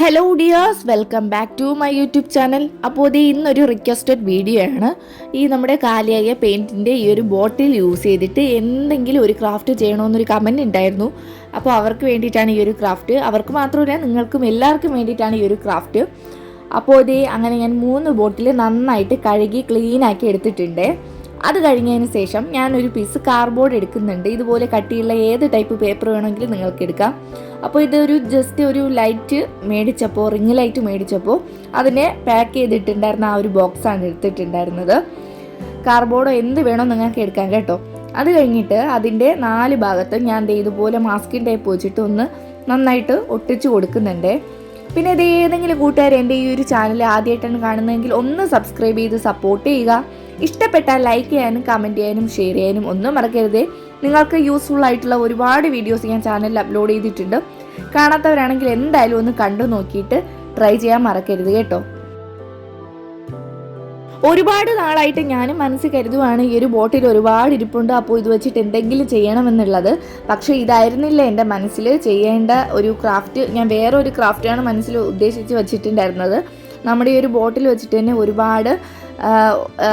Hello dears welcome back to my YouTube channel അപ്പോൾ ഇത് ഇന്നൊരു റിക്വസ്റ്റഡ് വീഡിയോ ആണ്. ഈ നമ്മുടെ കാലിയായ പെയിന്റിന്റെ ഈ ഒരു ബോട്ടിൽ യൂസ് ചെയ്തിട്ട് എന്തെങ്കിലും ഒരു ക്രാഫ്റ്റ് ചെയ്യണമെന്നൊരു കമന്റ് ഉണ്ടായിരുന്നു. അപ്പോൾ അവർക്ക് വേണ്ടിയിട്ടാണ് ഈ ഒരു ക്രാഫ്റ്റ് അവർക്ക് മാത്രമല്ല നിങ്ങൾക്കും എല്ലാവർക്കും വേണ്ടിയിട്ടാണ് ഈ ഒരു ക്രാഫ്റ്റ് അപ്പോൾ ഇത് അങ്ങനെ ഞാൻ മൂന്ന് ബോട്ടിൽ നന്നായിട്ട് കഴുകി ക്ലീനാക്കി എടുത്തിട്ടുണ്ട്. അത് കഴിഞ്ഞതിന് ശേഷം ഞാനൊരു പീസ് കാർഡ്ബോർഡ് എടുക്കുന്നുണ്ട്. ഇതുപോലെ കട്ടിയുള്ള ഏത് ടൈപ്പ് പേപ്പർ വേണമെങ്കിലും നിങ്ങൾക്ക് എടുക്കാം. അപ്പോൾ ഇതൊരു ജസ്റ്റ് ഒരു ലൈറ്റ് മേടിച്ചപ്പോൾ റിങ് ലൈറ്റ് മേടിച്ചപ്പോൾ അതിനെ പാക്ക് ചെയ്തിട്ടുണ്ടായിരുന്ന ആ ഒരു ബോക്സാണ് എടുത്തിട്ടുണ്ടായിരുന്നത്. കാർഡ്ബോർഡോ എന്ത് വേണോ നിങ്ങൾക്ക് എടുക്കാം കേട്ടോ. അത് കഴിഞ്ഞിട്ട് അതിന്റെ നാല് ഭാഗത്ത് ഞാൻ ഇതുപോലെ മാസ്കിൻ ടൈപ്പ് വെച്ചിട്ട് ഒന്ന് നന്നായിട്ട് ഒട്ടിച്ചു കൊടുക്കുന്നുണ്ട്. പിന്നെ ഇത് ഏതെങ്കിലും കൂട്ടുകാർ എന്റെ ഈ ഒരു ചാനൽ ആദ്യമായിട്ടാണ് കാണുന്നതെങ്കിൽ ഒന്ന് സബ്സ്ക്രൈബ് ചെയ്ത് സപ്പോർട്ട് ചെയ്യുക. ഇഷ്ടപ്പെട്ടാൽ ലൈക്ക് ചെയ്യാനും കമന്റ് ചെയ്യാനും ഷെയർ ചെയ്യാനും ഒന്നും മറക്കരുത്. നിങ്ങൾക്ക് യൂസ്ഫുൾ ആയിട്ടുള്ള ഒരുപാട് വീഡിയോസ് ഞാൻ ചാനലിൽ അപ്ലോഡ് ചെയ്തിട്ടുണ്ട്. കാണാത്തവരാണെങ്കിൽ എന്തായാലും ഒന്ന് കണ്ടു നോക്കിയിട്ട് ട്രൈ ചെയ്യാൻ മറക്കരുത് കേട്ടോ. ഒരുപാട് നാളായിട്ട് ഞാനും മനസ്സ് കരുതുവാണ് ഈ ഒരു ബോട്ടിൽ ഒരുപാട് ഇരിപ്പുണ്ട്. അപ്പോൾ ഇത് വെച്ചിട്ട് എന്തെങ്കിലും ചെയ്യണമെന്നുള്ളത്. പക്ഷേ ഇതായിരുന്നില്ല എന്റെ മനസ്സിൽ ചെയ്യേണ്ട ഒരു ക്രാഫ്റ്റ് ഞാൻ വേറെ ഒരു ക്രാഫ്റ്റാണ് മനസ്സിൽ ഉദ്ദേശിച്ച് വെച്ചിട്ടുണ്ടായിരുന്നത്. നമ്മുടെ ഈ ഒരു ബോട്ടിൽ വെച്ചിട്ട് തന്നെ ഒരുപാട്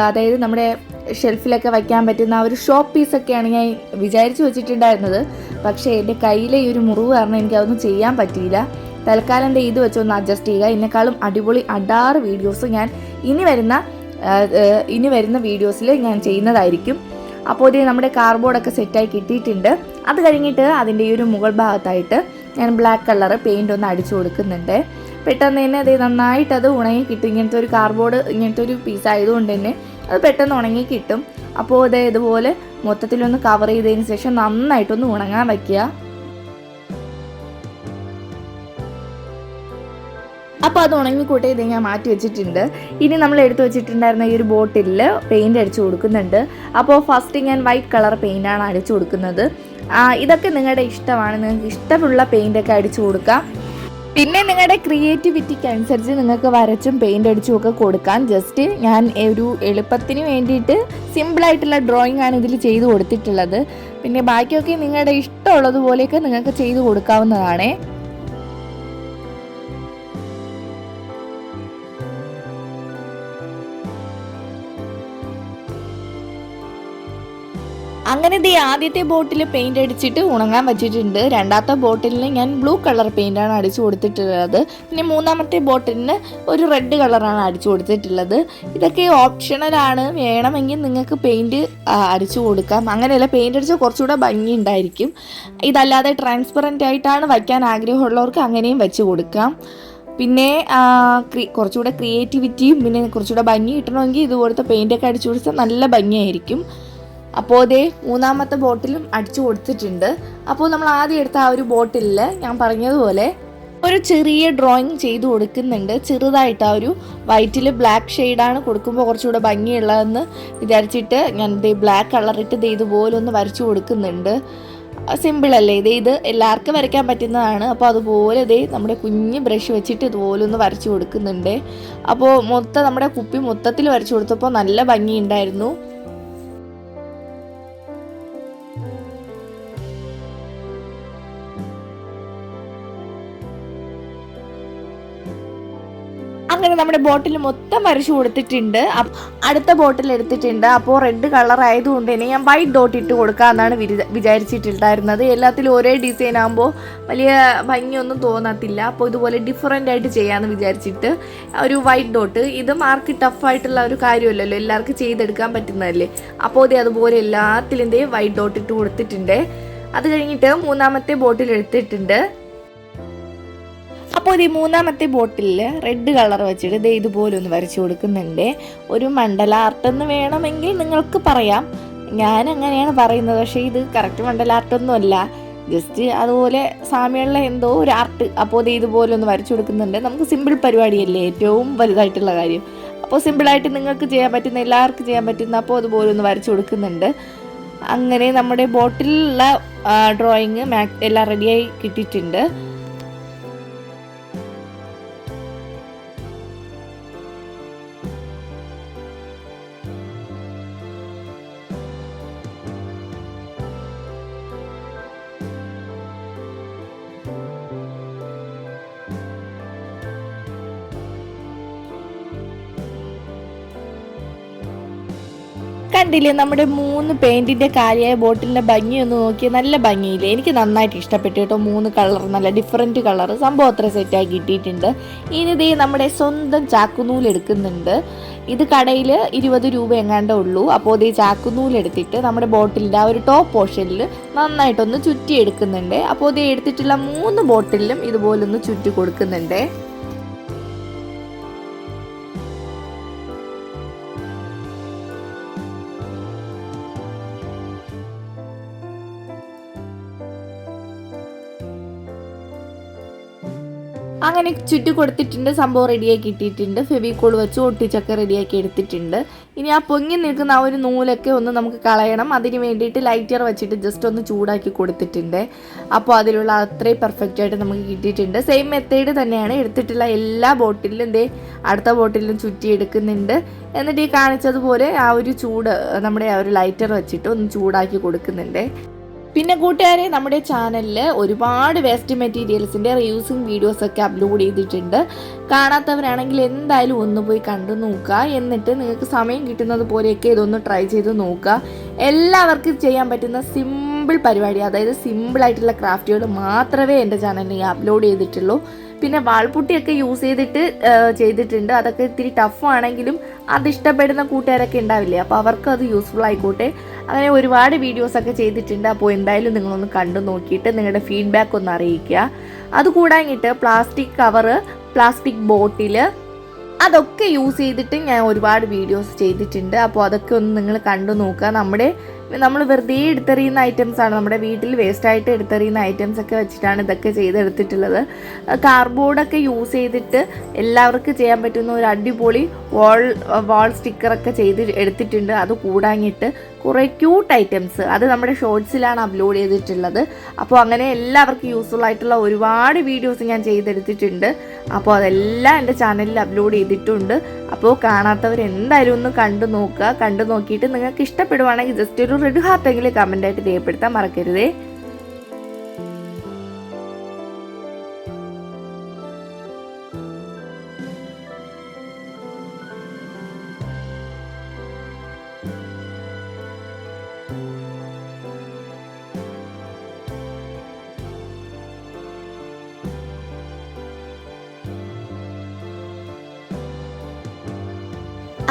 അതായത് നമ്മുടെ ഷെൽഫിലൊക്കെ വയ്ക്കാൻ പറ്റുന്ന ആ ഒരു ഷോപ്പ് പീസൊക്കെയാണ് ഞാൻ വിചാരിച്ച് വെച്ചിട്ടുണ്ടായിരുന്നത്. പക്ഷേ എന്റെ കയ്യിലെ ഈ ഒരു മുറിവ് കാരണം എനിക്ക് അതൊന്നും ചെയ്യാൻ പറ്റിയില്ല. തൽക്കാലം എന്റെ ഇത് വെച്ചൊന്ന് അഡ്ജസ്റ്റ് ചെയ്യുക. ഇതിനേക്കാളും അടിപൊളി അടാറ് വീഡിയോസ് ഞാൻ ഇനി വരുന്ന ഇനി വരുന്ന വീഡിയോസിൽ ഞാൻ ചെയ്യുന്നതായിരിക്കും. അപ്പോൾ ഇത് നമ്മുടെ കാർബോർഡൊക്കെ സെറ്റായി കിട്ടിയിട്ടുണ്ട്. അത് കഴിഞ്ഞിട്ട് അതിന്റെ ഈ ഒരു മുകൾ ഭാഗത്തായിട്ട് ഞാൻ ബ്ലാക്ക് കളർ പെയിന്റ് ഒന്ന് അടിച്ചു കൊടുക്കുന്നുണ്ട്. പെട്ടെന്ന് തന്നെ അത് നന്നായിട്ട് അത് ഉണങ്ങി കിട്ടും. ഇങ്ങനത്തെ ഒരു കാർഡ്ബോർഡ് ഇങ്ങനത്തെ ഒരു പീസ് ആയതുകൊണ്ട് തന്നെ അത് പെട്ടെന്ന് ഉണങ്ങി കിട്ടും. അപ്പോൾ ഇത് ഇതുപോലെ മൊത്തത്തിലൊന്ന് കവർ ചെയ്തതിന് ശേഷം നന്നായിട്ടൊന്ന് ഉണങ്ങാൻ വയ്ക്കുക. അപ്പോൾ അത് ഉണങ്ങിക്കൂട്ടി ഇത് ഞാൻ മാറ്റി വെച്ചിട്ടുണ്ട്. ഇനി നമ്മൾ എടുത്തു വെച്ചിട്ടുണ്ടായിരുന്ന ഈ ഒരു ബോട്ടിലിൽ പെയിന്റ് അടിച്ചു കൊടുക്കുന്നുണ്ട്. അപ്പോൾ ഫസ്റ്റ് ഞാൻ വൈറ്റ് കളർ പെയിന്റാണ് അടിച്ചു കൊടുക്കുന്നത്. ഇതൊക്കെ നിങ്ങളുടെ ഇഷ്ടമാണ്. നിങ്ങൾക്ക് ഇഷ്ടമുള്ള പെയിന്റൊക്കെ അടിച്ചു കൊടുക്കാം പിന്നെ നിങ്ങളുടെ ക്രിയേറ്റിവിറ്റിക്ക് അനുസരിച്ച് നിങ്ങൾക്ക് വരച്ചും പെയിന്റ് അടിച്ചും ഒക്കെ കൊടുക്കാം. ജസ്റ്റ് ഞാൻ ഒരു എളുപ്പത്തിന് വേണ്ടിയിട്ട് സിമ്പിളായിട്ടുള്ള ഡ്രോയിങ് ആണ് ഇതിൽ ചെയ്തു കൊടുത്തിട്ടുള്ളത്. പിന്നെ ബാക്കിയൊക്കെ നിങ്ങളുടെ ഇഷ്ടമുള്ളതുപോലെയൊക്കെ നിങ്ങൾക്ക് ചെയ്തു കൊടുക്കാവുന്നതാണേ. അങ്ങനെ ദേ ആദ്യത്തെ ബോട്ടിൽ പെയിന്റ് അടിച്ചിട്ട് ഉണങ്ങാൻ വെച്ചിട്ടുണ്ട് രണ്ടാമത്തെ ബോട്ടിലിന് ഞാൻ ബ്ലൂ കളർ പെയിന്റാണ് അടിച്ചു കൊടുത്തിട്ടുള്ളത്. പിന്നെ മൂന്നാമത്തെ ബോട്ടിലിന് ഒരു റെഡ് കളറാണ് അടിച്ചു കൊടുത്തിട്ടുള്ളത്. ഇതൊക്കെ ഓപ്ഷണലാണ് വേണമെങ്കിൽ നിങ്ങൾക്ക് പെയിന്റ് അടിച്ചു കൊടുക്കാം. അങ്ങനെയല്ല പെയിന്റ് അടിച്ചാൽ കുറച്ചുകൂടെ ഭംഗി ഉണ്ടായിരിക്കും. ഇതല്ലാതെ ട്രാൻസ്പെറന്റ് ആയിട്ടാണ് വയ്ക്കാൻ ആഗ്രഹമുള്ളവർക്ക് അങ്ങനെയും വെച്ച് കൊടുക്കാം. പിന്നെ കുറച്ചുകൂടെ ക്രിയേറ്റിവിറ്റിയും പിന്നെ കുറച്ചുകൂടെ ഭംഗി കിട്ടണമെങ്കിൽ ഇതുപോലത്തെ പെയിന്റൊക്കെ അടിച്ചു കൊടുത്താൽ നല്ല ഭംഗിയായിരിക്കും. അപ്പോൾ അതേ മൂന്നാമത്തെ ബോട്ടിലും അടിച്ചു കൊടുത്തിട്ടുണ്ട്. അപ്പോൾ നമ്മൾ ആദ്യം എടുത്ത ആ ഒരു ബോട്ടിലിൽ ഞാൻ പറഞ്ഞതുപോലെ ഒരു ചെറിയ ഡ്രോയിങ് ചെയ്തു കൊടുക്കുന്നുണ്ട്. ചെറുതായിട്ട് ആ ഒരു വൈറ്റിൽ ബ്ലാക്ക് ഷെയ്ഡാണ് കൊടുക്കുമ്പോൾ കുറച്ചുകൂടെ ഭംഗിയുള്ളതെന്ന് വിചാരിച്ചിട്ട് ഞാൻ ഇത് ബ്ലാക്ക് കളറിട്ട് ഇത് ഇതുപോലെ ഒന്ന് വരച്ചു കൊടുക്കുന്നുണ്ട്. സിമ്പിൾ അല്ലേ? ഇത് ഇത് എല്ലാവർക്കും വരയ്ക്കാൻ പറ്റുന്നതാണ്. അപ്പോൾ അതുപോലെ ഇതേ നമ്മുടെ കുഞ്ഞ് ബ്രഷ് വെച്ചിട്ട് ഇതുപോലെ ഒന്ന് വരച്ചു കൊടുക്കുന്നുണ്ട്. അപ്പോൾ മൊത്തം നമ്മുടെ കുപ്പി മൊത്തത്തിൽ വരച്ചു കൊടുത്തപ്പോൾ നല്ല ഭംഗിയുണ്ടായിരുന്നു. അങ്ങനെ നമ്മുടെ ബോട്ടിൽ മൊത്തം വരച്ചു കൊടുത്തിട്ടുണ്ട്. അടുത്ത ബോട്ടിൽ എടുത്തിട്ടുണ്ട്. അപ്പോൾ റെഡ് കളർ ആയതുകൊണ്ട് തന്നെ ഞാൻ വൈറ്റ് ഡോട്ട് ഇട്ട് കൊടുക്കാമെന്നാണ് വിചാരിച്ചിട്ടുണ്ടായിരുന്നത്. എല്ലാത്തിലും ഒരേ ഡിസൈൻ ആകുമ്പോൾ വലിയ ഭംഗിയൊന്നും തോന്നത്തില്ല. അപ്പോൾ ഇതുപോലെ ഡിഫറെന്റ് ആയിട്ട് ചെയ്യാമെന്ന് വിചാരിച്ചിട്ട് ഒരു വൈറ്റ് ഡോട്ട് ഇത് മാർക്ക് ടഫായിട്ടുള്ള ഒരു കാര്യമല്ലല്ലോ. എല്ലാവർക്കും ചെയ്തെടുക്കാൻ പറ്റുന്നതല്ലേ. അപ്പോൾ ഇതേ അതുപോലെ എല്ലാത്തിലിന്റെയും വൈറ്റ് ഡോട്ട് ഇട്ട് കൊടുത്തിട്ടുണ്ട്. അത് കഴിഞ്ഞിട്ട് മൂന്നാമത്തെ ബോട്ടിൽ എടുത്തിട്ടുണ്ട്. അപ്പോൾ ഈ മൂന്നാമത്തെ ബോട്ടിലിൽ റെഡ് കളർ വെച്ചിട്ട് ഇത് ഇതുപോലെ ഒന്ന് വരച്ചു കൊടുക്കുന്നുണ്ട്. ഒരു മണ്ഡല ആർട്ട് എന്ന് വേണമെങ്കിൽ നിങ്ങൾക്ക് പറയാം. ഞാൻ അങ്ങനെയാണ് പറയുന്നത്. പക്ഷേ ഇത് കറക്റ്റ് മണ്ഡല ആർട്ടൊന്നും അല്ല. ജസ്റ്റ് അതുപോലെ സാമ്യമുള്ള എന്തോ ഒരു ആർട്ട്. അപ്പോൾ ഇത് ഇതുപോലെ ഒന്ന് വരച്ചു കൊടുക്കുന്നുണ്ട്. നമുക്ക് സിമ്പിൾ പരിപാടിയല്ലേ? ഏറ്റവും വലുതായിട്ടുള്ള കാര്യം. അപ്പോൾ സിമ്പിളായിട്ട് നിങ്ങൾക്ക് ചെയ്യാൻ പറ്റുന്ന എല്ലാവർക്കും ചെയ്യാൻ പറ്റുന്ന അപ്പോൾ അതുപോലെ ഒന്ന് വരച്ചു കൊടുക്കുന്നുണ്ട്. അങ്ങനെ നമ്മുടെ ബോട്ടിലുള്ള ഡ്രോയിങ് മാക് എല്ലാം റെഡിയായി കിട്ടിയിട്ടുണ്ട്. കണ്ടില്ലേ നമ്മുടെ മൂന്ന് പെയിന്റിന്റെ കാര്യമായ ബോട്ടിലിന്റെ ഭംഗി ഒന്ന് നോക്കി നല്ല ഭംഗിയില്ലേ? എനിക്ക് നന്നായിട്ട് ഇഷ്ടപ്പെട്ടു കേട്ടോ മൂന്ന് കളർ നല്ല ഡിഫറെന്റ് കളർ സംഭവം അത്ര സെറ്റായി കിട്ടിയിട്ടുണ്ട്. ഇനി ദേ നമ്മുടെ സ്വന്തം ചാക്കുനൂൽ എടുക്കുന്നുണ്ട്. ഇത് കടയിൽ ഇരുപത് രൂപ എങ്ങാണ്ടേ ഉള്ളൂ. അപ്പോൾ ഇത് ചാക്കുനൂൽ എടുത്തിട്ട് നമ്മുടെ ബോട്ടിലിന്റെ ആ ഒരു ടോപ്പ് പോർഷനിൽ നന്നായിട്ടൊന്ന് ചുറ്റി എടുക്കുന്നുണ്ട് അപ്പോൾ ഇത് എടുത്തിട്ടുള്ള മൂന്ന് ബോട്ടിലും ഇതുപോലൊന്ന് ചുറ്റി കൊടുക്കുന്നുണ്ട്. അങ്ങനെ ചുറ്റി കൊടുത്തിട്ടുണ്ട്. സംഭവം റെഡിയാക്കി ഇട്ടിട്ടുണ്ട് ഫെവിക്കോൾ വെച്ച് ഒട്ടിച്ചൊക്കെ റെഡിയാക്കി എടുത്തിട്ടുണ്ട്. ഇനി ആ പൊങ്ങി നിൽക്കുന്ന ആ ഒരു നൂലൊക്കെ ഒന്ന് നമുക്ക് കളയണം. അതിന് വേണ്ടിയിട്ട് ലൈറ്റർ വെച്ചിട്ട് ജസ്റ്റ് ഒന്ന് ചൂടാക്കി കൊടുത്തിട്ടുണ്ട്. അപ്പോൾ അതിലുള്ള അത്രയും പെർഫെക്റ്റ് ആയിട്ട് നമുക്ക് കിട്ടിയിട്ടുണ്ട്. സെയിം മെത്തേഡ് തന്നെയാണ്. എടുത്തിട്ടുള്ള എല്ലാ ബോട്ടിലും ദേ അടുത്ത ബോട്ടിലും ചുറ്റി എടുക്കുന്നുണ്ട്. എന്നിട്ട് ഈ കാണിച്ചതുപോലെ ആ ഒരു ചൂട് നമ്മുടെ ആ ഒരു ലൈറ്റർ വെച്ചിട്ട് ഒന്ന് ചൂടാക്കി കൊടുക്കുന്നുണ്ട്. പിന്നെ കൂട്ടുകാരെ നമ്മുടെ ചാനലിൽ ഒരുപാട് വേസ്റ്റ് മെറ്റീരിയൽസിന്റെ റീയൂസിങ് വീഡിയോസൊക്കെ അപ്ലോഡ് ചെയ്തിട്ടുണ്ട്. കാണാത്തവരാണെങ്കിൽ എന്തായാലും ഒന്ന് പോയി കണ്ടു നോക്കുക. എന്നിട്ട് നിങ്ങൾക്ക് സമയം കിട്ടുന്നത് പോലെയൊക്കെ ഇതൊന്ന് ട്രൈ ചെയ്ത് നോക്കുക. എല്ലാവർക്കും ചെയ്യാൻ പറ്റുന്ന സിമ്പിൾ പരിപാടി അതായത് സിമ്പിളായിട്ടുള്ള ക്രാഫ്റ്റുകൾ മാത്രമേ എന്റെ ചാനലിൽ അപ്ലോഡ് ചെയ്തിട്ടുള്ളൂ. പിന്നെ വാൾപുട്ടിയൊക്കെ യൂസ് ചെയ്തിട്ട് ചെയ്തിട്ടുണ്ട്. അതൊക്കെ ഇത്തിരി ടഫ് ആണെങ്കിലും അത് ഇഷ്ടപ്പെടുന്ന കൂട്ടുകാരൊക്കെ ഉണ്ടാവില്ലേ? അപ്പോൾ അവർക്ക് അത് യൂസ്ഫുൾ ആയിക്കോട്ടെ. അങ്ങനെ ഒരുപാട് വീഡിയോസൊക്കെ ചെയ്തിട്ടുണ്ട്. അപ്പോൾ എന്തായാലും നിങ്ങളൊന്ന് കണ്ടു നോക്കിയിട്ട് നിങ്ങളുടെ ഫീഡ്ബാക്ക് ഒന്ന് അറിയിക്കുക. അതുകൂടാഞ്ഞിട്ട് പ്ലാസ്റ്റിക് കവറ് പ്ലാസ്റ്റിക് ബോട്ടിൽ അതൊക്കെ യൂസ് ചെയ്തിട്ട് ഞാൻ ഒരുപാട് വീഡിയോസ് ചെയ്തിട്ടുണ്ട്. അപ്പോൾ അതൊക്കെ ഒന്ന് നിങ്ങൾ കണ്ടു നോക്കുക. നമ്മുടെ നമ്മൾ വെറുതെ എടുത്തെറിയുന്ന ആണ്. നമ്മുടെ വീട്ടിൽ വേസ്റ്റ് ആയിട്ട് എടുത്തെറിയുന്ന ഐറ്റംസ് ഒക്കെ വെച്ചിട്ടാണ് ഇതൊക്കെ ചെയ്തെടുത്തിട്ടുള്ളത്. കാർഡ്ബോർഡൊക്കെ യൂസ് ചെയ്തിട്ട് എല്ലാവർക്കും ചെയ്യാൻ പറ്റുന്ന ഒരു അടിപൊളി വാൾ വാൾ സ്റ്റിക്കറൊക്കെ ചെയ്ത് എടുത്തിട്ടുണ്ട്. അത് കൂടാഞ്ഞിട്ട് കുറേ ക്യൂട്ട് ഐറ്റംസ് അത് നമ്മുടെ ഷോർട്സിലാണ് അപ്ലോഡ് ചെയ്തിട്ടുള്ളത്. അപ്പോൾ അങ്ങനെ എല്ലാവർക്കും യൂസ്ഫുൾ ആയിട്ടുള്ള ഒരുപാട് വീഡിയോസ് ഞാൻ ചെയ്തെടുത്തിട്ടുണ്ട്. അപ്പോൾ അതെല്ലാം എന്റെ ചാനലിൽ അപ്ലോഡ് ചെയ്തിട്ടുണ്ട്. അപ്പോൾ കാണാത്തവർ എന്തായാലും ഒന്ന് കണ്ടു നോക്കുക. കണ്ടു നോക്കിയിട്ട് നിങ്ങൾക്ക് ഇഷ്ടപ്പെടുവാണെങ്കിൽ ജസ്റ്റ് ഒരു റെഡ് ഹാർട്ടെങ്കിലും കമന്റായിട്ട് രേഖപ്പെടുത്താൻ മറക്കരുതേ.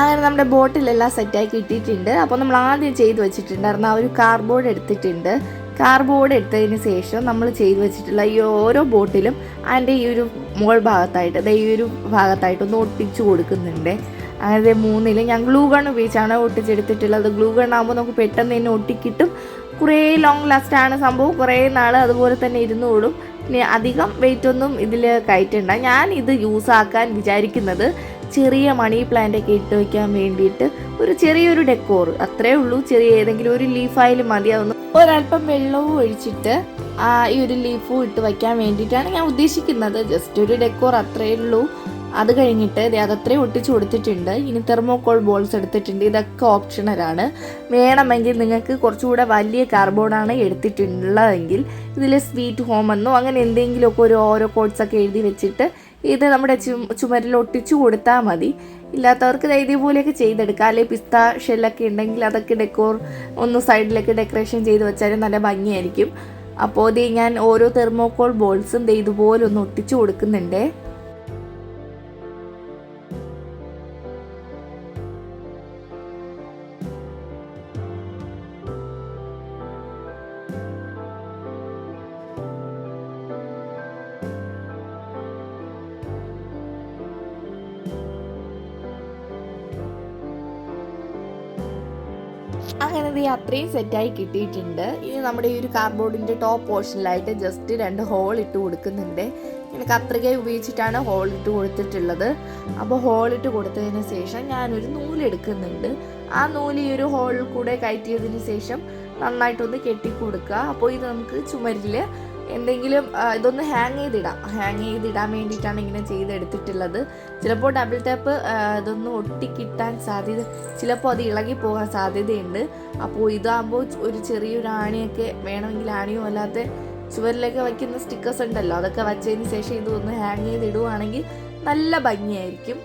അങ്ങനെ നമ്മുടെ ബോട്ടിലെല്ലാം സെറ്റാക്കി ഇട്ടിട്ടുണ്ട് അപ്പോൾ നമ്മൾ ആദ്യം ചെയ്ത് വെച്ചിട്ടുണ്ടായിരുന്ന ആ ഒരു കാർബോർഡ് എടുത്തിട്ടുണ്ട്. കാർബോർഡ് എടുത്തതിന് ശേഷം നമ്മൾ ചെയ്തു വെച്ചിട്ടുള്ള ഈ ഓരോ ബോട്ടിലും അതിന്റെ ഈ ഒരു മുകൾ ഭാഗത്തായിട്ട് അതായത് ഈ ഒരു ഭാഗത്തായിട്ട് ഒന്ന് ഒട്ടിച്ച് കൊടുക്കുന്നുണ്ട്. അങ്ങനെ മൂന്നിൽ ഞാൻ ഗ്ലൂ ഗൺ ഉപയോഗിച്ചാണ് ഒട്ടിച്ചെടുത്തിട്ടുള്ളത്. ഗ്ലൂ ഗൺ ആകുമ്പോൾ നമുക്ക് പെട്ടെന്ന് തന്നെ ഒട്ടിക്കിട്ടും. കുറേ ലോങ് ലാസ്റ്റ് ആണ് സംഭവം. കുറേ നാൾ അതുപോലെ തന്നെ ഇരുന്നോളും ഇനി അധികം വെയിറ്റ് ഒന്നും ഇതിൽ കയറ്റണ്ട. ഞാൻ ഇത് യൂസ് ആക്കാൻ വിചാരിക്കുന്നത് ചെറിയ മണി പ്ലാന്റ് ഒക്കെ ഇട്ട് വെക്കാൻ വേണ്ടിയിട്ട് ഒരു ചെറിയൊരു ഡെക്കോർ അത്രേ ഉള്ളൂ. ചെറിയ ഏതെങ്കിലും ഒരു ലീഫായാലും മതിയാവുന്നു ഒരല്പം വെള്ളവും ഒഴിച്ചിട്ട് ഈ ഒരു ലീഫും ഇട്ട് വയ്ക്കാൻ വേണ്ടിയിട്ടാണ് ഞാൻ ഉദ്ദേശിക്കുന്നത്. ജസ്റ്റ് ഒരു ഡെക്കോർ അത്രേ ഉള്ളൂ. അത് കഴിഞ്ഞിട്ട് അതത്രയും ഒട്ടിച്ചു കൊടുത്തിട്ടുണ്ട്. ഇനി തെർമോകോൾ ബോൾസ് എടുത്തിട്ടുണ്ട്. ഇതൊക്കെ ഓപ്ഷണലാണ് വേണമെങ്കിൽ നിങ്ങൾക്ക് കുറച്ചുകൂടെ വലിയ കാർബോർഡാണ് എടുത്തിട്ടുള്ളതെങ്കിൽ ഇതിൽ സ്വീറ്റ് ഹോം എന്നോ അങ്ങനെ എന്തെങ്കിലുമൊക്കെ ഒരു ഓരോ കോഡ്സൊക്കെ എഴുതി വെച്ചിട്ട് ഇത് നമ്മുടെ ചു ചുമരിൽ ഒട്ടിച്ചു കൊടുത്താൽ മതി. ഇല്ലാത്തവർക്ക് ഇതേപോലെയൊക്കെ ചെയ്തെടുക്കാം. അല്ലെങ്കിൽ പിസ്ത ഷെല്ലൊക്കെ ഉണ്ടെങ്കിൽ അതൊക്കെ ഡെക്കോർ ഒന്ന് സൈഡിലൊക്കെ ഡെക്കറേഷൻ ചെയ്ത് വെച്ചാലും നല്ല ഭംഗിയായിരിക്കും. അപ്പോൾ ഇത് ഞാൻ ഓരോ തെർമോകോൾ ബോൾസും ഇതുപോലെ ഒന്ന് ഒട്ടിച്ചു കൊടുക്കുന്നുണ്ട്. അത്രയും സെറ്റായി കിട്ടിയിട്ടുണ്ട്. ഇനി നമ്മുടെ ഈ ഒരു കാർഡ്ബോർഡിന്റെ ടോപ്പ് പോർഷനിലായിട്ട് ജസ്റ്റ് രണ്ട് ഹോൾ ഇട്ട് കൊടുക്കുന്നുണ്ട്. ഇങ്ങനെ കത്രിക ഉപയോഗിച്ചിട്ടാണ് ഹോൾ ഇട്ട് കൊടുത്തിട്ടുള്ളത്. അപ്പോൾ ഹോൾ ഇട്ട് കൊടുത്തതിന് ശേഷം ഞാനൊരു നൂലെടുക്കുന്നുണ്ട് ആ നൂൽ ഈ ഒരു ഹോളിൽ കൂടെ കയറ്റിയതിന് ശേഷം നന്നായിട്ടൊന്ന് കെട്ടി കൊടുക്കുക അപ്പോൾ ഇത് നമുക്ക് ചുമരിൽ എന്തെങ്കിലും ഇതൊന്ന് ഹാങ് ചെയ്തിടാം. ഹാങ് ചെയ്തിടാൻ വേണ്ടിയിട്ടാണ് ഇങ്ങനെ ചെയ്തെടുത്തിട്ടുള്ളത്. ചിലപ്പോൾ ഡബിൾ ടാപ്പ് ഇതൊന്ന് ഒട്ടിക്കിട്ടാൻ സാധ്യത ചിലപ്പോൾ അത് ഇളകി പോകാൻ സാധ്യതയുണ്ട്. അപ്പോൾ ഇതാകുമ്പോൾ ഒരു ചെറിയൊരു ആണിയൊക്കെ വേണമെങ്കിൽ ആണിയോ അല്ലാത്ത ചുവരിലൊക്കെ വയ്ക്കുന്ന സ്റ്റിക്കേഴ്സ് ഉണ്ടല്ലോ അതൊക്കെ വച്ചതിന് ശേഷം ഇതൊന്ന് ഹാങ് ചെയ്തിടുവാണെങ്കിൽ നല്ല ഭംഗിയായിരിക്കും.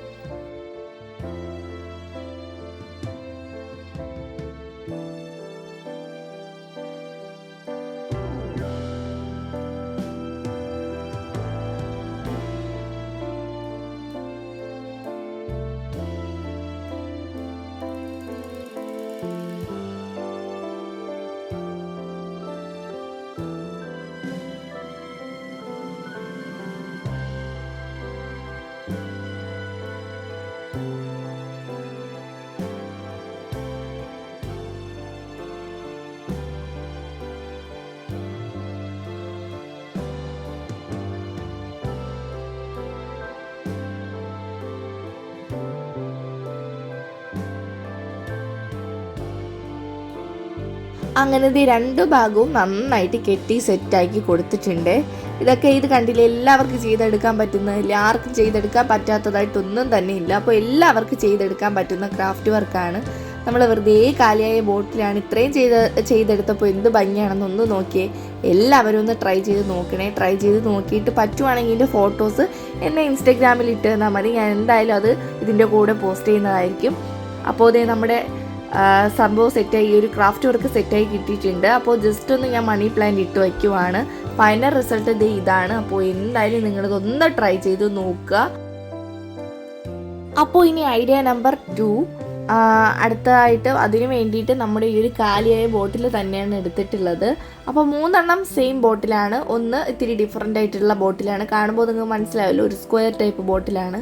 അങ്ങനെ ഇത് രണ്ട് ഭാഗവും നന്നായിട്ട് കെട്ടി സെറ്റാക്കി കൊടുത്തിട്ടുണ്ട്. ഇതൊക്കെ ഇത് കണ്ടില്ല എല്ലാവർക്കും ചെയ്തെടുക്കാൻ പറ്റുന്നതില്ല ആർക്കും ചെയ്തെടുക്കാൻ പറ്റാത്തതായിട്ടൊന്നും തന്നെ ഇല്ല. അപ്പോൾ എല്ലാവർക്കും ചെയ്തെടുക്കാൻ പറ്റുന്ന ക്രാഫ്റ്റ് വർക്കാണ്. നമ്മൾ വെറുതെ കാലിയായ ബോട്ടിലാണ് ഇത്രയും ചെയ്ത് ചെയ്തെടുത്തപ്പോൾ എന്ത് ഭംഗിയാണെന്നൊന്ന് നോക്കിയേ. എല്ലാവരും ഒന്ന് ട്രൈ ചെയ്ത് നോക്കണേ. ട്രൈ ചെയ്ത് നോക്കിയിട്ട് പറ്റുവാണെങ്കിൽ ഇതിന്റെ ഫോട്ടോസ് എന്നെ ഇൻസ്റ്റഗ്രാമിൽ ഇട്ട് തന്നാൽ മതി. ഞാൻ എന്തായാലും അത് ഇതിന്റെ കൂടെ പോസ്റ്റ് ചെയ്യുന്നതായിരിക്കും. അപ്പോൾ അതേ നമ്മുടെ സംഭവം സെറ്റായി ഈ ഒരു ക്രാഫ്റ്റ് വർക്ക് സെറ്റായി കിട്ടിയിട്ടുണ്ട്. അപ്പോൾ ജസ്റ്റ് ഒന്ന് ഞാൻ മണി പ്ലാന്റ് ഇട്ട് വയ്ക്കുവാണ്. ഫൈനൽ റിസൾട്ട് ഇത് ഇതാണ്. അപ്പോൾ എന്തായാലും നിങ്ങളിതൊന്ന് ട്രൈ ചെയ്ത് നോക്കുക. അപ്പോൾ ഇനി ഐഡിയ നമ്പർ ടു അടുത്തതായിട്ട് അതിന് വേണ്ടിയിട്ട് നമ്മുടെ ഈ ഒരു കാലിയായ ബോട്ടിൽ തന്നെയാണ് എടുത്തിട്ടുള്ളത്. അപ്പോൾ മൂന്നെണ്ണം സെയിം ബോട്ടിലാണ് ഒന്ന് ഇത്തിരി ഡിഫറെന്റ് ആയിട്ടുള്ള ബോട്ടിലാണ് കാണുമ്പോൾ നിങ്ങൾക്ക് മനസ്സിലാവില്ല ഒരു സ്ക്വയർ ടൈപ്പ് ബോട്ടിലാണ്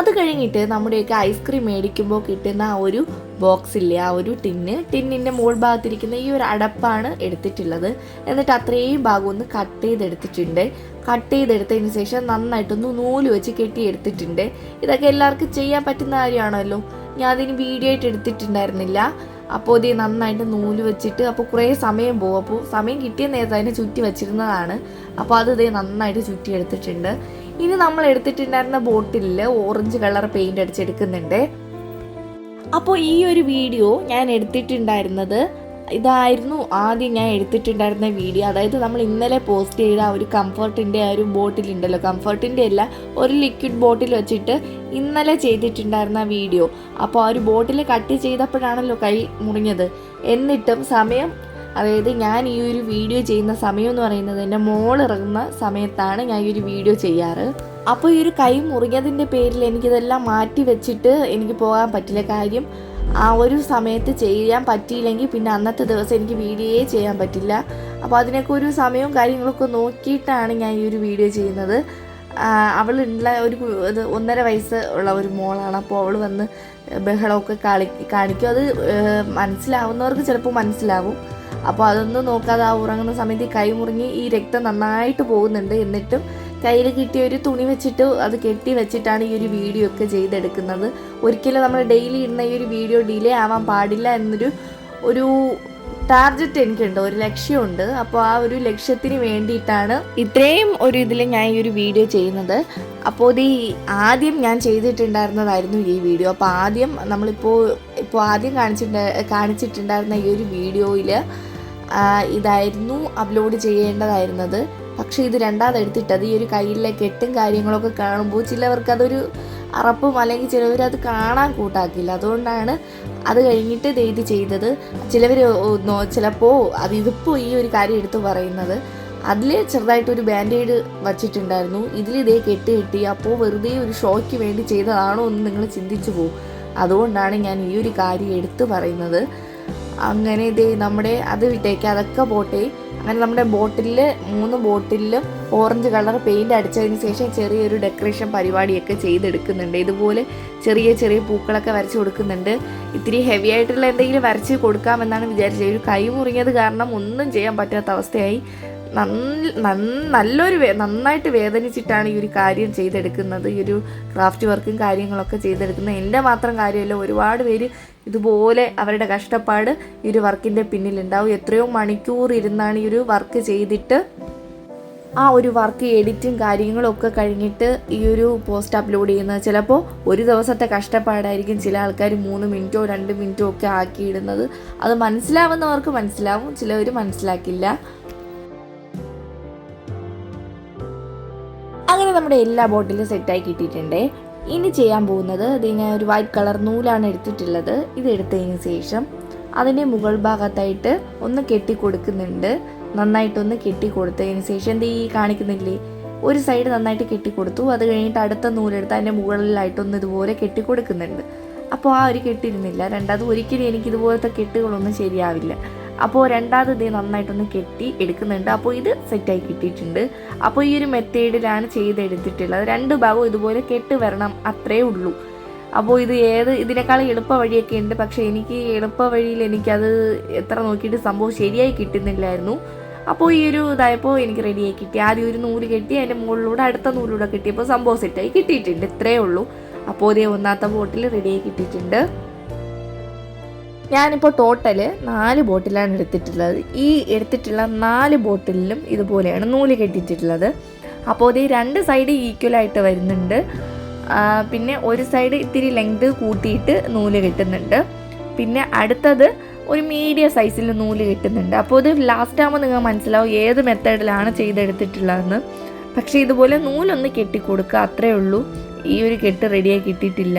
അത് കഴിഞ്ഞിട്ട് നമ്മുടെയൊക്കെ ഐസ്ക്രീം മേടിക്കുമ്പോൾ കിട്ടുന്ന ആ ഒരു ബോക്സ് ഇല്ലേ ആ ഒരു ടിന്ന് ടിന്നിന്റെ മുകൾ ഭാഗത്തിരിക്കുന്ന ഈ ഒരു അടപ്പാണ് എടുത്തിട്ടുള്ളത്. എന്നിട്ട് അത്രയും ഭാഗം ഒന്ന് കട്ട് ചെയ്തെടുത്തിട്ടുണ്ട്. കട്ട് ചെയ്തെടുത്തതിന് ശേഷം നന്നായിട്ടൊന്ന് നൂൽ വെച്ച് കെട്ടിയെടുത്തിട്ടുണ്ട്. ഇതൊക്കെ എല്ലാവർക്കും ചെയ്യാൻ പറ്റുന്ന കാര്യമാണല്ലോ. ഞാൻ അതിന് വീഡിയോ ആയിട്ട് എടുത്തിട്ടുണ്ടായിരുന്നില്ല. അപ്പോൾ ഇത് നന്നായിട്ട് നൂൽ വെച്ചിട്ട് അപ്പോൾ കുറേ സമയം പോകും. അപ്പോൾ സമയം കിട്ടിയ നേരത്തെ അതിനെ ചുറ്റി വെച്ചിരുന്നതാണ്. അപ്പോൾ അത് ഇതേ നന്നായിട്ട് ചുറ്റി എടുത്തിട്ടുണ്ട് ഇനി നമ്മൾ എടുത്തിട്ടുണ്ടായിരുന്ന ബോട്ടിലിൽ ഓറഞ്ച് കളർ പെയിന്റ് അടിച്ചെടുക്കുന്നുണ്ട്. അപ്പോൾ ഈ ഒരു വീഡിയോ ഞാൻ എടുത്തിട്ടുണ്ടായിരുന്നത് ഇതായിരുന്നു ആദ്യം ഞാൻ എടുത്തിട്ടുണ്ടായിരുന്ന വീഡിയോ. അതായത് നമ്മൾ ഇന്നലെ പോസ്റ്റ് ചെയ്ത ആ ഒരു കംഫർട്ടിന്റെ ആ ഒരു ബോട്ടിലുണ്ടല്ലോ. കംഫർട്ടിന്റെ അല്ല ഒരു ലിക്വിഡ് ബോട്ടിൽ വെച്ചിട്ട് ഇന്നലെ ചെയ്തിട്ടുണ്ടായിരുന്ന വീഡിയോ. അപ്പോൾ ആ ഒരു ബോട്ടിൽ കട്ട് ചെയ്തപ്പോഴാണല്ലോ കൈ മുറിഞ്ഞത്. എന്നിട്ടും സമയം അതായത് ഞാൻ ഈ ഒരു വീഡിയോ ചെയ്യുന്ന സമയം എന്ന് പറയുന്നത് എന്റെ മോൾ ഇറങ്ങുന്ന സമയത്താണ് ഞാൻ ഈ ഒരു വീഡിയോ ചെയ്യാറ്. അപ്പോൾ ഈ ഒരു കൈ മുറിഞ്ഞതിന്റെ പേരിൽ എനിക്കിതെല്ലാം മാറ്റി വെച്ചിട്ട് എനിക്ക് പോകാൻ പറ്റില്ല കാര്യം. ആ ഒരു സമയത്ത് ചെയ്യാൻ പറ്റിയില്ലെങ്കിൽ പിന്നെ അന്നത്തെ ദിവസം എനിക്ക് വീഡിയോയെ ചെയ്യാൻ പറ്റില്ല. അപ്പോൾ അതിനൊക്കെ ഒരു സമയവും കാര്യങ്ങളൊക്കെ നോക്കിയിട്ടാണ് ഞാൻ ഈ ഒരു വീഡിയോ ചെയ്യുന്നത്. അവളുള്ള ഒരു ഒന്നര വയസ്സ് ഉള്ള ഒരു മോളാണ്. അപ്പോൾ അവൾ വന്ന് ബഹളമൊക്കെ കളി കാണിക്കും. അത് മനസ്സിലാവുന്നവർക്ക് ചിലപ്പോൾ മനസ്സിലാവും. അപ്പോൾ അതൊന്നും നോക്കാതെ ആ ഉറങ്ങുന്ന സമയത്ത് ഈ കൈ മുറിഞ്ഞ് ഈ രക്തം നന്നായിട്ട് പോകുന്നുണ്ട്. എന്നിട്ടും കയ്യിൽ കിട്ടിയ ഒരു തുണി വെച്ചിട്ട് അത് കെട്ടി വെച്ചിട്ടാണ് ഈ ഒരു വീഡിയോ ഒക്കെ ചെയ്തെടുക്കുന്നത്. ഒരിക്കലും നമ്മൾ ഡെയിലി ഇടുന്ന ഈ ഒരു വീഡിയോ ഡിലേ ആവാൻ പാടില്ല എന്നൊരു ഒരു ടാർജറ്റ് എനിക്കുണ്ട് ഒരു ലക്ഷ്യമുണ്ട്. അപ്പോൾ ആ ഒരു ലക്ഷ്യത്തിന് വേണ്ടിയിട്ടാണ് ഇത്രയും ഒരു ഇതിൽ ഞാൻ ഈ ഒരു വീഡിയോ ചെയ്യുന്നത്. അപ്പോൾ ഇത് ആദ്യം ഞാൻ ചെയ്തിട്ടുണ്ടായിരുന്നതായിരുന്നു ഈ വീഡിയോ. അപ്പോൾ ആദ്യം നമ്മളിപ്പോൾ ഇപ്പോൾ ആദ്യം കാണിച്ചിട്ട് കാണിച്ചിട്ടുണ്ടായിരുന്ന ഈ ഒരു വീഡിയോയിൽ ഇതായിരുന്നു അപ്ലോഡ് ചെയ്യേണ്ടതായിരുന്നത്. പക്ഷേ ഇത് രണ്ടാമത് അത് ഈ ഒരു കയ്യിലെ കെട്ടും കാര്യങ്ങളൊക്കെ കാണുമ്പോൾ ചിലവർക്ക് അതൊരു അറപ്പും അല്ലെങ്കിൽ ചിലവർ അത് കാണാൻ കൂട്ടാക്കില്ല. അതുകൊണ്ടാണ് അത് കഴിഞ്ഞിട്ട് ഇത് ചെയ്തത്. ചിലവർ ചിലപ്പോൾ അത് ഇതിപ്പോൾ ഈ ഒരു കാര്യം എടുത്തു പറയുന്നത്. അതിൽ ചെറുതായിട്ടൊരു ബാൻഡേഡ് വച്ചിട്ടുണ്ടായിരുന്നു. ഇതിൽ ഇതേ കെട്ട് കെട്ടി അപ്പോൾ വെറുതെ ഒരു ഷോയ്ക്ക് വേണ്ടി ചെയ്തതാണോ എന്ന് നിങ്ങൾ ചിന്തിച്ചു പോകും അതുകൊണ്ടാണ് ഞാൻ ഈ ഒരു കാര്യം എടുത്തു പറയുന്നത്. അങ്ങനെ ഇതേ നമ്മുടെ അത് വിട്ടേക്ക്. അതൊക്കെ പോട്ടെ. അങ്ങനെ നമ്മുടെ ബോട്ടിലിൽ മൂന്ന് ബോട്ടിലും ഓറഞ്ച് കളർ പെയിന്റ് അടിച്ചതിന് ശേഷം ചെറിയൊരു ഡെക്കറേഷൻ പരിപാടിയൊക്കെ ചെയ്തെടുക്കുന്നുണ്ട്. ഇതുപോലെ ചെറിയ ചെറിയ പൂക്കളൊക്കെ വരച്ച് കൊടുക്കുന്നുണ്ട്. ഇത്തിരി ഹെവി ആയിട്ടുള്ള എന്തെങ്കിലും വരച്ച് കൊടുക്കാമെന്നാണ് വിചാരിച്ചത്. ഒരു കൈ മുറിഞ്ഞത് കാരണം ഒന്നും ചെയ്യാൻ പറ്റാത്ത അവസ്ഥയായി. നല്ലൊരു നന്നായിട്ട് വേദനിച്ചിട്ടാണ് ഈ ഒരു കാര്യം ചെയ്തെടുക്കുന്നത്. ഈ ഒരു ക്രാഫ്റ്റ് വർക്കും കാര്യങ്ങളൊക്കെ ചെയ്തെടുക്കുന്നത്. എന്റെ മാത്രം കാര്യമല്ല ഒരുപാട് പേര് ഇതുപോലെ അവരുടെ കഷ്ടപ്പാട് ഈ ഒരു വർക്കിന്റെ പിന്നിലുണ്ടാവും എത്രയോ മണിക്കൂർ ഇരുന്നാണ് ഈ ഒരു വർക്ക് ചെയ്തിട്ട് ആ ഒരു വർക്ക് എഡിറ്റും കാര്യങ്ങളും ഒക്കെ കഴിഞ്ഞിട്ട് ഈ ഒരു പോസ്റ്റ് അപ്ലോഡ് ചെയ്യുന്നത്. ചിലപ്പോൾ ഒരു ദിവസത്തെ കഷ്ടപ്പാടായിരിക്കും ചില ആൾക്കാർ മൂന്ന് മിനിറ്റോ രണ്ട് മിനിറ്റോ ഒക്കെ ആക്കിയിടുന്നത്. അത് മനസ്സിലാവുന്നവർക്ക് മനസ്സിലാവും ചിലവർ മനസ്സിലാക്കില്ല. അങ്ങനെ നമ്മുടെ എല്ലാ ബോട്ടിലും സെറ്റായി കിട്ടിയിട്ടുണ്ട്. ഇനി ചെയ്യാൻ പോകുന്നത് ഇത് ഞാൻ ഒരു വൈറ്റ് കളർ നൂലാണ് എടുത്തിട്ടുള്ളത്. ഇത് എടുത്തതിന് ശേഷം അതിന്റെ മുകൾ ഭാഗത്തായിട്ട് ഒന്ന് കെട്ടി കൊടുക്കുന്നുണ്ട്. നന്നായിട്ടൊന്ന് കെട്ടി കൊടുത്തതിന് ശേഷം എന്ത് ഈ കാണിക്കുന്നില്ലേ? ഒരു സൈഡ് നന്നായിട്ട് കെട്ടി കൊടുത്തു. അത് കഴിഞ്ഞിട്ട് അടുത്ത നൂലെടുത്ത് അതിന്റെ മുകളിലായിട്ടൊന്ന് ഇതുപോലെ കെട്ടി കൊടുക്കുന്നുണ്ട്. അപ്പോൾ ആ ഒരു കെട്ടിരുന്നില്ല. രണ്ടാമത് ഒരിക്കലും എനിക്ക് ഇതുപോലത്തെ കെട്ടുകളൊന്നും ശരിയാവില്ല. അപ്പോൾ രണ്ടാമത് ഇത് നന്നായിട്ടൊന്ന് കെട്ടി എടുക്കുന്നുണ്ട്. അപ്പോൾ ഇത് സെറ്റായി കിട്ടിയിട്ടുണ്ട്. അപ്പോൾ ഈ ഒരു മെത്തേഡിലാണ് ചെയ്തെടുത്തിട്ടുള്ളത്. രണ്ട് ഭാഗവും ഇതുപോലെ കെട്ട് വരണം അത്രേ ഉള്ളൂ. അപ്പോൾ ഇത് ഏത് ഇതിനേക്കാളും എളുപ്പ വഴിയൊക്കെ ഉണ്ട്. പക്ഷേ എനിക്ക് എളുപ്പ വഴിയിൽ എനിക്കത് എത്ര നോക്കിയിട്ട് സംഭവം ശരിയായി കിട്ടുന്നില്ലായിരുന്നു. അപ്പോൾ ഈ ഒരു ഇതായപ്പോൾ എനിക്ക് റെഡിയായി കിട്ടി. ആദ്യം ഒരു നൂൽ കെട്ടി അതിന്റെ മുകളിലൂടെ അടുത്ത നൂലിലൂടെ കെട്ടിയപ്പോൾ സംഭവം സെറ്റായി കിട്ടിയിട്ടുണ്ട്. ഇത്രയേ ഉള്ളൂ. അപ്പോൾ ഇതേ ഒന്നാമത്തെ ബോട്ടിൽ റെഡിയായി കിട്ടിയിട്ടുണ്ട്. ഞാനിപ്പോൾ ടോട്ടൽ നാല് ബോട്ടിലാണ് എടുത്തിട്ടുള്ളത്. ഈ എടുത്തിട്ടുള്ള നാല് ബോട്ടിലും ഇതുപോലെയാണ് നൂൽ കെട്ടിയിട്ടുള്ളത്. അപ്പോൾ ഇത് രണ്ട് സൈഡ് ഈക്വലായിട്ട് വരുന്നുണ്ട്. പിന്നെ ഒരു സൈഡ് ഇത്തിരി ലെങ്ത് കൂട്ടിയിട്ട് നൂൽ കെട്ടുന്നുണ്ട്. പിന്നെ അടുത്തത് ഒരു മീഡിയം സൈസിൽ നൂൽ കിട്ടുന്നുണ്ട്. അപ്പോൾ ഇത് ലാസ്റ്റ് ആകുമ്പോൾ നിങ്ങൾ മനസ്സിലാവും ഏത് മെത്തേഡിലാണ് ചെയ്തെടുത്തിട്ടുള്ളതെന്ന്. പക്ഷേ ഇതുപോലെ നൂലൊന്ന് കെട്ടിക്കൊടുക്കുക അത്രയേ അത്രേ ഉള്ളൂ. ഈ ഒരു കെട്ട് റെഡിയായി കിട്ടിയിട്ടില്ല.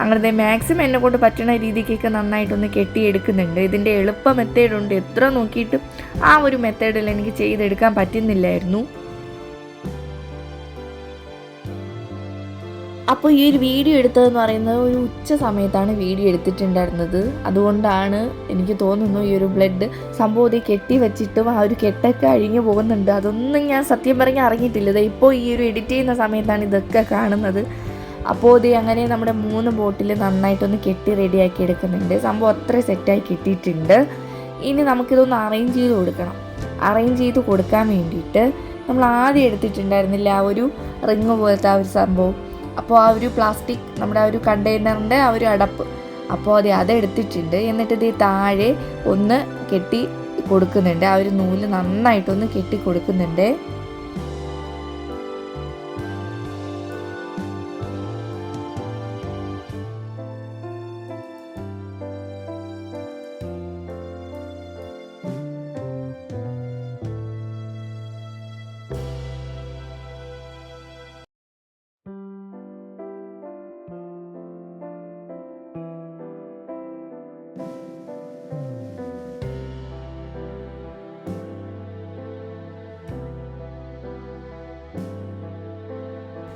അങ്ങനത്തെ മാക്സിമം എന്നെ കൊണ്ട് പറ്റുന്ന രീതിക്കൊക്കെ നന്നായിട്ടൊന്ന് കെട്ടിയെടുക്കുന്നുണ്ട്. ഇതിന്റെ എളുപ്പ മെത്തേഡുണ്ട് എത്ര നോക്കിയിട്ടും ആ ഒരു മെത്തേഡിൽ എനിക്ക് ചെയ്തെടുക്കാൻ പറ്റുന്നില്ലായിരുന്നു. അപ്പോൾ ഈ ഒരു വീഡിയോ എടുത്തതെന്ന് പറയുന്നത് ഒരു ഉച്ച സമയത്താണ് വീഡിയോ എടുത്തിട്ടുണ്ടായിരുന്നത്. അതുകൊണ്ടാണ് എനിക്ക് തോന്നുന്നു ഈ ഒരു ബ്ലഡ് സംഭവത്തിൽ കെട്ടി വെച്ചിട്ടും ആ ഒരു കെട്ടൊക്കെ അഴിഞ്ഞു പോകുന്നുണ്ട്. അതൊന്നും ഞാൻ സത്യം പറഞ്ഞ് അറിഞ്ഞിട്ടില്ല. ഇപ്പോൾ ഈ ഒരു എഡിറ്റ് ചെയ്യുന്ന സമയത്താണ് ഇതൊക്കെ കാണുന്നത്. അപ്പോൾ ഇത് അങ്ങനെ നമ്മുടെ മൂന്ന് ബോട്ടിൽ നന്നായിട്ടൊന്ന് കെട്ടി റെഡിയാക്കി എടുക്കുന്നുണ്ട്. സംഭവം അത്ര സെറ്റായി കിട്ടിയിട്ടുണ്ട്. ഇനി നമുക്കിതൊന്ന് അറേഞ്ച് ചെയ്ത് കൊടുക്കണം. അറേഞ്ച് ചെയ്ത് കൊടുക്കാൻ വേണ്ടിയിട്ട് നമ്മൾ ആദ്യം എടുത്തിട്ടുണ്ടായിരുന്നില്ല ആ ഒരു റിങ് പോലത്തെ ആ ഒരു സംഭവം. അപ്പോൾ ആ ഒരു പ്ലാസ്റ്റിക് നമ്മുടെ ആ ഒരു കണ്ടെയ്നറിന്റെ ആ ഒരു അടപ്പ്. അപ്പോൾ അത് അതെടുത്തിട്ടുണ്ട് എന്നിട്ട് ഇത് താഴെ ഒന്ന് കെട്ടി കൊടുക്കുന്നുണ്ട്. ആ ഒരു നൂൽ നന്നായിട്ടൊന്ന് കെട്ടി കൊടുക്കുന്നുണ്ട്.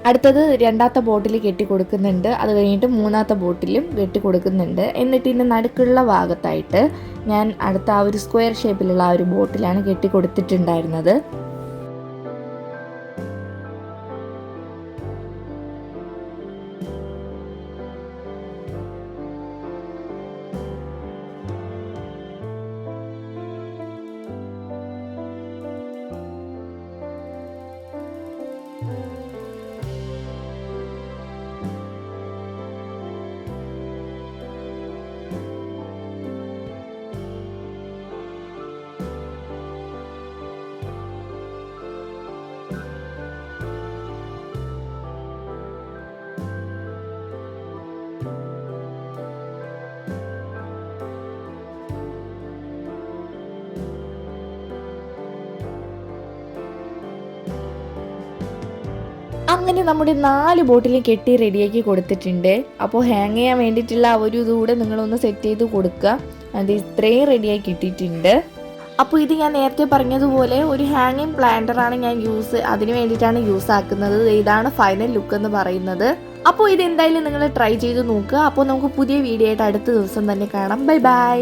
അടുത്തത് രണ്ടാമത്തെ ബോട്ടിൽ കെട്ടി കൊടുക്കുന്നുണ്ട്. അത് കഴിഞ്ഞിട്ട് മൂന്നാമത്തെ ബോട്ടിലും കെട്ടി കൊടുക്കുന്നുണ്ട്. എന്നിട്ട് ഇതിന്റെ നടുക്കുള്ള ഭാഗത്തായിട്ട് ഞാൻ അടുത്ത ആ ഒരു സ്ക്വയർ ഷേപ്പിലുള്ള ആ ഒരു ബോട്ടിലാണ് കെട്ടി കൊടുത്തിട്ടുണ്ടായിരുന്നത്. അങ്ങനെ നമ്മുടെ നാല് ബോട്ടിലും കെട്ടി റെഡിയാക്കി കൊടുത്തിട്ടുണ്ട്. അപ്പോൾ ഹാങ് ചെയ്യാൻ വേണ്ടിയിട്ടുള്ള ഒരു ഇതുകൂടെ നിങ്ങളൊന്ന് സെറ്റ് ചെയ്ത് കൊടുക്കുക. അത് ഇത്രയും റെഡിയാക്കി കിട്ടിയിട്ടുണ്ട്. അപ്പോൾ ഇത് ഞാൻ നേരത്തെ പറഞ്ഞതുപോലെ ഒരു ഹാങ്ങിങ് പ്ലാന്ററാണ് ഞാൻ യൂസ് അതിന് വേണ്ടിയിട്ടാണ് യൂസ് ആക്കുന്നത്. ഇതാണ് ഫൈനൽ ലുക്ക് എന്ന് പറയുന്നത്. അപ്പോൾ ഇത് എന്തായാലും നിങ്ങൾ ട്രൈ ചെയ്ത് നോക്കുക. അപ്പോൾ നമുക്ക് പുതിയ വീഡിയോ ആയിട്ട് അടുത്ത ദിവസം തന്നെ കാണാം. Bye bye